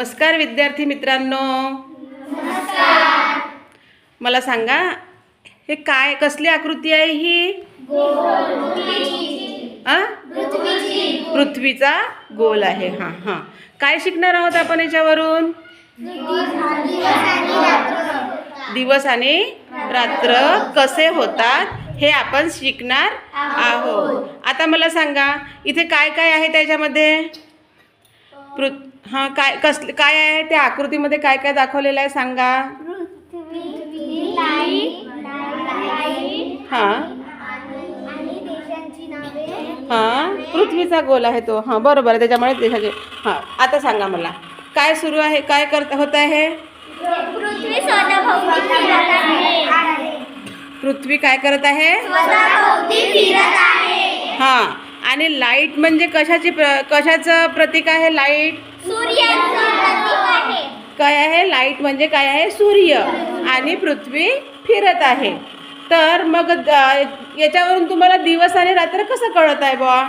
नमस्कार विद्यार्थी मित्रांनो. मला सांगा हे काय कसली आकृती आहे ही? पृथ्वीचा. गोल आहे हां हां. काय शिकणार आहोत आपण याच्यावरून? दिवस आणि रात्र कसे होतात हे आपण शिकणार आहोत. आता मला सांगा इथे काय काय आहे त्याच्यामध्ये? पृ हां काय कसले काय आहे? त्या आकृतीमध्ये काय काय दाखवलेलं आहे सांगा? हां. हां पृथ्वीचा गोल आहे तो. हां बरोबर आहे त्याच्यामुळे देशाचे हां आता सांगा मला. काय सुरू आहे काय करत होत आहे? पृथ्वी काय करत आहे? हां आणि लाइट म्हणजे कशाची प्र कशाचं प्रतीक आहे लाइट? काय आहे? लाइट म्हणजे काय आहे? सूर्य. आणि पृथ्वी फिरत आहे. तर मग याच्यावरून तुम्हाला दिवस आणि रात्र कसं कळत आहे बुवा?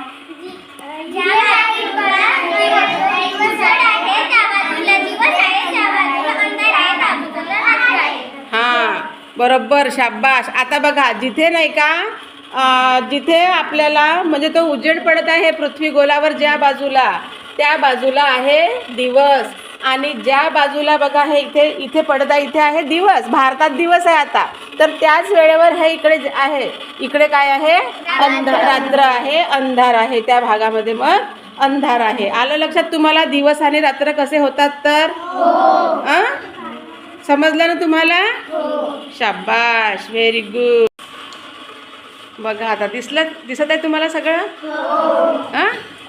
हां बरोबर शाबाश आता बघा जिथे नाही का जिथे आपल्याला म्हणजे तो उजेड पडत आहे पृथ्वी गोलावर ज्या बाजूला त्या बाजूला आहे दिवस. आणि ज्या बाजूला बघा हे इथे इथे पडत आहे इथे आहे दिवस. भारतात दिवस आहे आता. तर त्याच वेळेवर हे इकडे आहे इकडे काय आहे? अंधार रात्र आहे अंधार आहे. त्या भागामध्ये मग अंधार आहे. आलं लक्षात तुम्हाला? दिवस आणि रात्र कसे होतात तर? आ? समजलं ना तुम्हाला? शाबाश व्हेरी गुड. बघा आता दिसलं दिसत आहे तुम्हाला सगळं?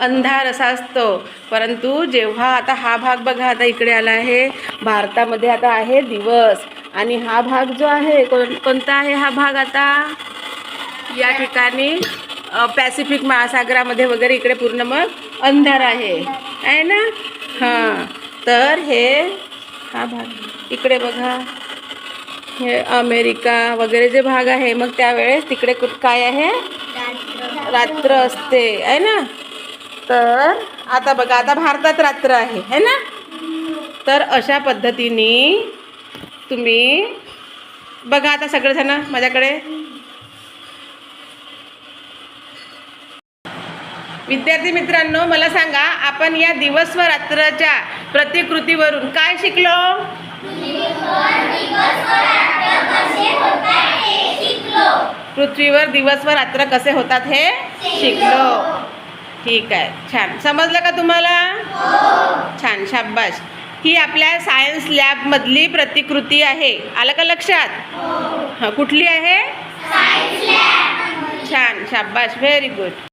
अंधार असा असतो. परंतु जेव्हा आता हा भाग बघा आता इकडे आला आहे. भारतामध्ये आता आहे दिवस. आणि हा भाग जो आहे कोण कोणता आहे हा भाग आता? या ठिकाणी पॅसिफिक महासागरामध्ये वगैरे इकडे पूर्ण मग अंधार आहे. आहे ना? हां. तर हे हा भाग इकडे बघा. हे अमेरिका वगैरे जे भाग आहे मग त्यावेळेस तिकडे काय आहे? रात्र असते. आहे ना? तर आता बघा आता भारतात रात्र आहे है ना? तर अशा पद्धतीने तुम्ही बघा आता सगळेजण माझ्याकडे. विद्यार्थी मित्रांनो मला सांगा आपण या दिवस व रात्रच्या प्रतिकृतीवरून काय शिकलो? पृथ्वीवर दिवस व रात्र कसे होतात हे शिकलो. ठीक आहे. छान. समजलं का तुम्हाला? छान. शाबाश ही आपल्या सायन्स लॅबमधली प्रतिकृती आहे. आलं का लक्षात? हां. कुठली आहे? छान. शाबाश व्हेरी गुड